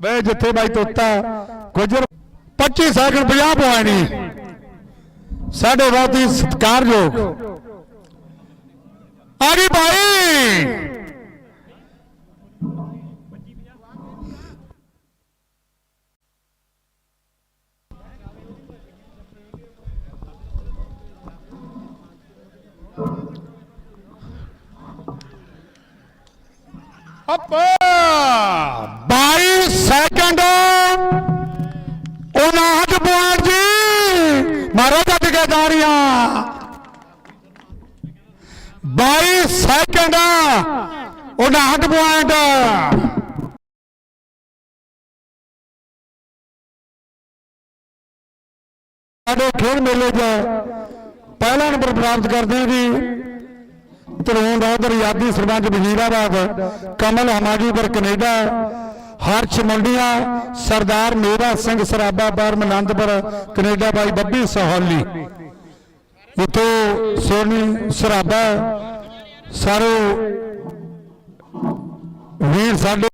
ਵੇ ਜਿੱਥੇ ਬਾਈ ਤੋਤਾ ਗੁਜਰ 25 second 50 point ਨਹੀਂ। ਸਾਡੇ ਬਹੁਤ ਹੀ ਸਤਿਕਾਰਯੋਗ। ਆ ਗਈ ਭਾਈ। ਅੱਪਾ। 22 ਸੈਕਿੰਡ 59 ਪੁਆਇੰਟ ਜੀ। ਮਾਰੋ ਜੱਟ 22 ਸੈਕਿੰਡ। 59 ਪੁਆਇੰਟ। ਸਾਡੇ ਖੇਡ ਮੇਲੇ 'ਚ ਪਹਿਲਾ ਨੰਬਰ ਪ੍ਰਾਪਤ ਕਰਦੇ ਹਾਂ ਜੀ। ਤਰੂਣ ਰਾਉਤ ਯਾਦੀ ਸਰਪੰਚ ਵਜ਼ੀਰਾਬਾਦ, ਕਮਲ ਹਮਾਜੀਪੁਰ ਕੈਨੇਡਾ ਹਰਸ਼ ਮੁੰਡੀਆਂ ਸਰਦਾਰ ਮੇਰਾ ਸਿੰਘ ਸਰਾਬਾ ਬਰਮ ਆਨੰਦਪੁਰ ਕੈਨੇਡਾ ਬਾਈ ਬੱਬੀ ਸਹੌਲੀ। ਉਤੋਂ ਸੋਨੀ ਸਰਾਬਾ, ਸਾਰੇ ਵੀਰ ਸਾਡੇ